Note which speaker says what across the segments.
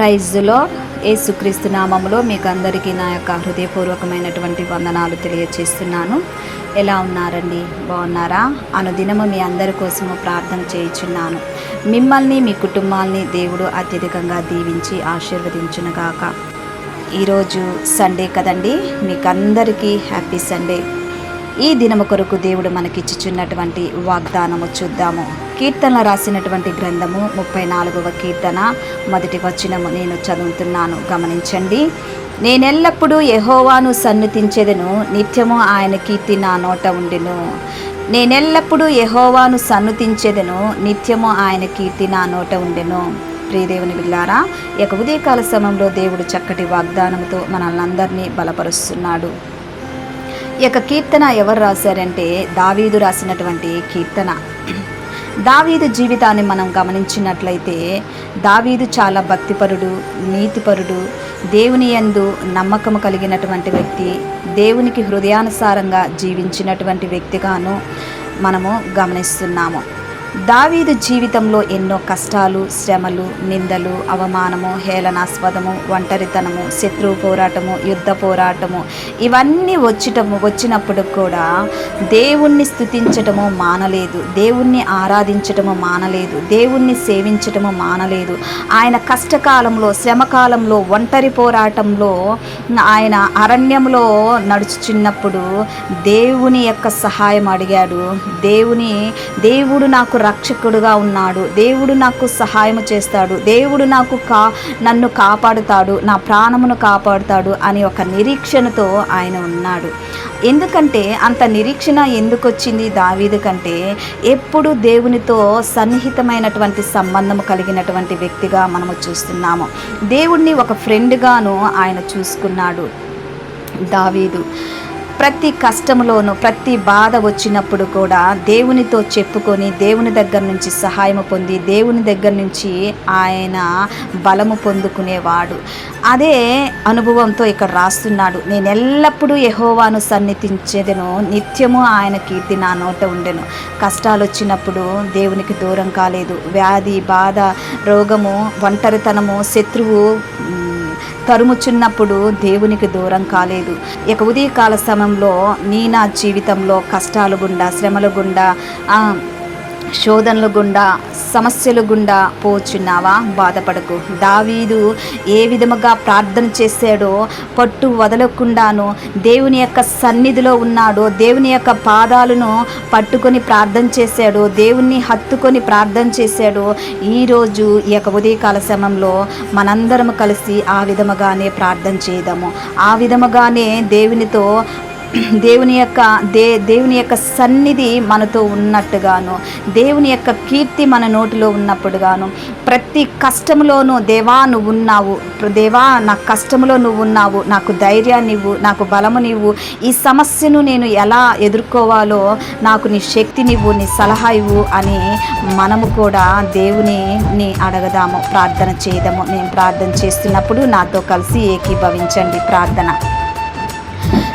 Speaker 1: ప్రైజ్లో యేసుక్రీస్తు నామములో మీకు అందరికీ నా యొక్క హృదయపూర్వకమైనటువంటి వందనాలు తెలియచేస్తున్నాను. ఎలా ఉన్నారండి? బాగున్నారా? అనుదినము మీ అందరి కోసము ప్రార్థన చేయుచున్నాను. మిమ్మల్ని మీ కుటుంబాల్ని దేవుడు అత్యధికంగా దీవించి ఆశీర్వదించునుగాక. ఈరోజు సండే కదండి. మీకు అందరికీ హ్యాపీ సండే. ఈ దినము కొరకు దేవుడు మనకిచ్చుచున్నటువంటి వాగ్దానము చూద్దాము. కీర్తనలు రాసినటువంటి గ్రంథము ముప్పై నాలుగవ కీర్తన మొదటి వచనము నేను చదువుతున్నాను. గమనించండి. నేనెల్లప్పుడూ యహోవాను సన్నుతించెదను నిత్యము ఆయన కీర్తి నా నోట ఉండును. నేనెల్లప్పుడూ యహోవాను సన్నుతించెదను నిత్యము ఆయన కీర్తి నా నోట ఉండెను. ప్రియదేవుని బిల్లారా ఈ యొక్క ఉదయకాల సమయంలో దేవుడు చక్కటి వాగ్దానంతో మనల్ని అందరినీ బలపరుస్తున్నాడు. ఈ యొక్క కీర్తన ఎవరు రాశారంటే దావీదు రాసినటువంటి కీర్తన. దావీదు జీవితాన్ని మనం గమనించినట్లయితే దావీదు చాలా భక్తిపరుడు నీతిపరుడు దేవుని యందు నమ్మకము కలిగినటువంటి వ్యక్తి దేవునికి హృదయానుసారంగా జీవించినటువంటి వ్యక్తిగాను మనము గమనిస్తున్నాము. దావీదు జీవితంలో ఎన్నో కష్టాలు శ్రమలు నిందలు అవమానము హేళనాస్పదము ఒంటరితనము శత్రువు పోరాటము యుద్ధ పోరాటము ఇవన్నీ వచ్చటము వచ్చినప్పుడు కూడా దేవుణ్ణి స్థుతించటము మానలేదు దేవుణ్ణి ఆరాధించటము మానలేదు దేవుణ్ణి సేవించటము మానలేదు. ఆయన కష్టకాలంలో శ్రమకాలంలో ఒంటరి పోరాటంలో ఆయన అరణ్యంలో నడుచుచున్నప్పుడు దేవుని యొక్క సహాయం అడిగాడు. దేవుని దేవుడు నాకు రక్షకుడుగా ఉన్నాడు. దేవుడు నాకు సహాయం చేస్తాడు. దేవుడు నాకు కా నన్ను కాపాడుతాడు. నా ప్రాణమును కాపాడుతాడు అని ఒక నిరీక్షణతో ఆయన ఉన్నాడు. ఎందుకంటే అంత నిరీక్షణ ఎందుకు వచ్చింది దావీదు కంటే ఎప్పుడు దేవునితో సన్నిహితమైనటువంటి సంబంధం కలిగినటువంటి వ్యక్తిగా మనము చూస్తున్నాము. దేవుణ్ణి ఒక ఫ్రెండ్గాను ఆయన చూసుకున్నాడు దావీదు. ప్రతి కష్టంలోనూ ప్రతి బాధ వచ్చినప్పుడు కూడా దేవునితో చెప్పుకొని దేవుని దగ్గర నుంచి సహాయం పొంది దేవుని దగ్గర నుంచి ఆయన బలము పొందుకునేవాడు. అదే అనుభవంతో ఇక్కడ రాస్తున్నాడు. నేను ఎల్లప్పుడూ యహోవాను సన్నిధించేదను. నిత్యము ఆయన కీర్తి నా నోట ఉండెను. కష్టాలు వచ్చినప్పుడు దేవునికి దూరం కాలేదు. వ్యాధి బాధ రోగము ఒంటరితనము శత్రువు తరుముచున్నప్పుడు దేవునికి దూరం కాలేదు. ఇక ఉదయకాల సమయంలో నీ నా జీవితంలో కష్టాలు గుండా శ్రమలు గుండా శోధనల గుండా సమస్యలు గుండా పోచున్నావా? బాధపడకు. దావీదు ఏ విధముగా ప్రార్థన చేశాడో పట్టు వదలకుండాను దేవుని యొక్క సన్నిధిలో ఉన్నాడో దేవుని యొక్క పాదాలను పట్టుకొని ప్రార్థన చేశాడో దేవుణ్ణి హత్తుకొని ప్రార్థన చేశాడో ఈరోజు ఈ యొక్క ఉదయకాల సమయంలో మనందరం కలిసి ఆ విధముగానే ప్రార్థన చేద్దాము. ఆ విధముగానే దేవునితో దేవుని యొక్క దే దేవుని యొక్క సన్నిధి మనతో ఉన్నట్టుగాను దేవుని యొక్క కీర్తి మన నోటిలో ఉన్నప్పుడుగాను ప్రతి కష్టంలోనూ దేవా నువ్వు ఉన్నావు దేవా నా కష్టంలో నువ్వు ఉన్నావు నాకు ధైర్యాన్ని ఇవ్వు నాకు బలమునివ్వు ఈ సమస్యను నేను ఎలా ఎదుర్కోవాలో నాకు నీ శక్తినివ్వు నీ సలహా ఇవ్వు అని మనము కూడా దేవుని అడగదాము ప్రార్థన చేయదాము నేను ప్రార్థన చేస్తున్నప్పుడు నాతో కలిసి ఏకీభవించండి ప్రార్థన.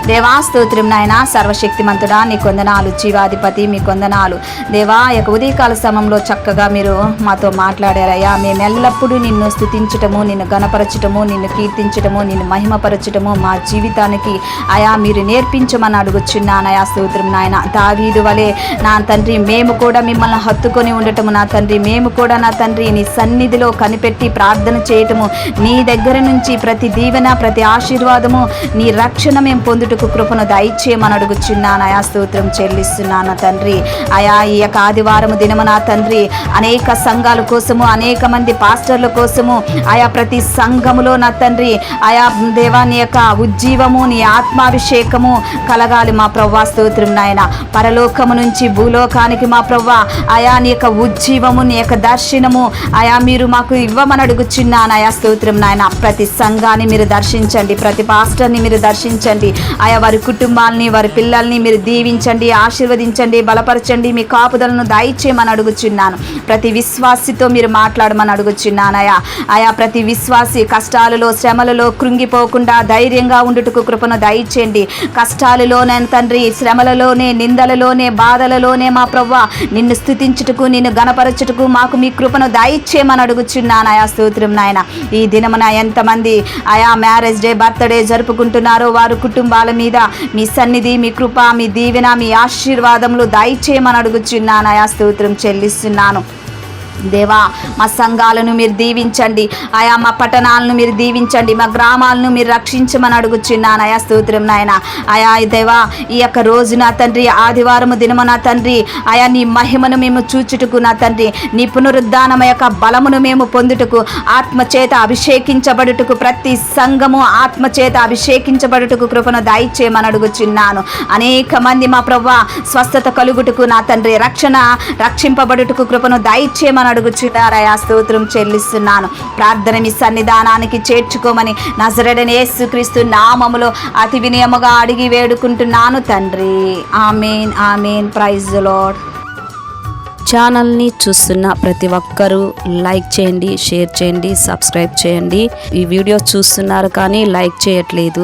Speaker 1: దేవా స్తోత్రం నాయన సర్వశక్తిమంతుడా నీ కొందనాలు జీవాధిపతి మీ కొందనాలు. దేవా యొక్క ఉదయకాల సమయంలో చక్కగా మీరు మాతో మాట్లాడారయ్యా. మేము ఎల్లప్పుడూ నిన్ను స్థుతించటము నిన్ను గణపరచటము నిన్ను కీర్తించటము నిన్ను మహిమపరచటము మా జీవితానికి అయా మీరు నేర్పించమని అడుగుచున్నానయా స్తోత్రం నాయన. దావీదు వలె నా తండ్రి మేము కూడా మిమ్మల్ని హత్తుకొని ఉండటము నా తండ్రి మేము కూడా నా తండ్రి నీ సన్నిధిలో కనిపెట్టి ప్రార్థన చేయటము నీ దగ్గర నుంచి ప్రతి దీవెన ప్రతి ఆశీర్వాదము నీ రక్షణ మేము పొందుటకు కృపను దయచేయమని అడుగుచున్నాను. అయా స్తోత్రం చెల్లిస్తున్నాను తండ్రి. అయా ఈ యొక్క ఆదివారం దినము నా తండ్రి. అనేక సంఘాల కోసము అనేక మంది పాస్టర్ల కోసము ఆయా ప్రతి సంఘములో నా తండ్రి. ఆయా దేవాని యొక్క ఉజ్జీవము నీ ఆత్మాభిషేకము కలగాలి మా ప్రవ్వా స్తోత్రం నాయన. పరలోకము నుంచి భూలోకానికి మా ప్రవ్వా. ఆయా నీ యొక్క ఉజ్జీవము నీ యొక్క దర్శనము ఆయా మీరు మాకు ఇవ్వమని అడుగుచున్నాను. ఆయా స్తోత్రం నాయన. ప్రతి సంఘాన్ని మీరు దర్శించండి. ప్రతి పాస్టర్ని మీరు దర్శించండి. ఆయా వారి కుటుంబాలని వారి పిల్లల్ని మీరు దీవించండి ఆశీర్వదించండి బలపరచండి మీ కాపుదలను దయచేయమని అడుగుచున్నాను. ప్రతి విశ్వాసితో మీరు మాట్లాడమని అడుగుచున్నాను అయా ఆయా ప్రతి విశ్వాసి కష్టాలలో శ్రమలలో కృంగిపోకుండా ధైర్యంగా ఉండుటకు కృపను దయచేయండి. కష్టాలలోనే తండ్రి శ్రమలలోనే నిందలలోనే బాధలలోనే మా ప్రవ్వ నిన్ను స్థుతించుటకు నిన్ను గణపరచుటకు మాకు మీ కృపను దయచేయమని అడుగుచున్నాను ఆయా స్తోత్రం నాయన. ఈ దినమున ఎంతమంది ఆయా మ్యారేజ్ డే బర్త్డే జరుపుకుంటున్నారో వారు కుటుంబాల మీద. మీ సన్నిధి మీ కృప మీ దీవెన మీ ఆశీర్వాదములు దయచేయమని అడుగుచున్నాను. ఆయా స్తోత్రం చెల్లిస్తున్నాను. దేవా మా సంఘాలను మీరు దీవించండి. ఆయా మా పట్టణాలను మీరు దీవించండి. మా గ్రామాలను మీరు రక్షించమని అడుగుచున్నాను. ఆయా స్తోత్రం నాయన. ఆయా దేవా ఈ యొక్క రోజు నా తండ్రి ఆదివారము దినము నా తండ్రి ఆయా నీ మహిమను మేము చూచుటకు నా తండ్రి నీ పునరుద్ధానం యొక్క బలమును మేము పొందుటకు ఆత్మచేత అభిషేకించబడుటకు ప్రతి సంఘము ఆత్మచేత అభిషేకించబడుటకు కృపను దయచేయమని అడుగుచున్నాను. అనేక మంది మా ప్రవ్వ స్వస్థత కలుగుటకు నా తండ్రి రక్షణ రక్షింపబడుటకు కృపను దయచేయమని అడుగుచున్నారయా స్తోత్రం చెల్లిస్తున్నాను. ప్రార్థన మీ సన్నిధానానికి చేర్చుకోమని నజరడని యేసుక్రీస్తు నామములో అతి వినయముగా అడిగి వేడుకుంటున్నాను తండ్రి. Amen amen. ప్రైజ్ లాడ్
Speaker 2: ఛానల్ని చూస్తున్న ప్రతి ఒక్కరూ లైక్ చేయండి షేర్ చేయండి సబ్స్క్రైబ్ చేయండి. ఈ వీడియో చూస్తున్నారు కానీ లైక్ చేయట్లేదు.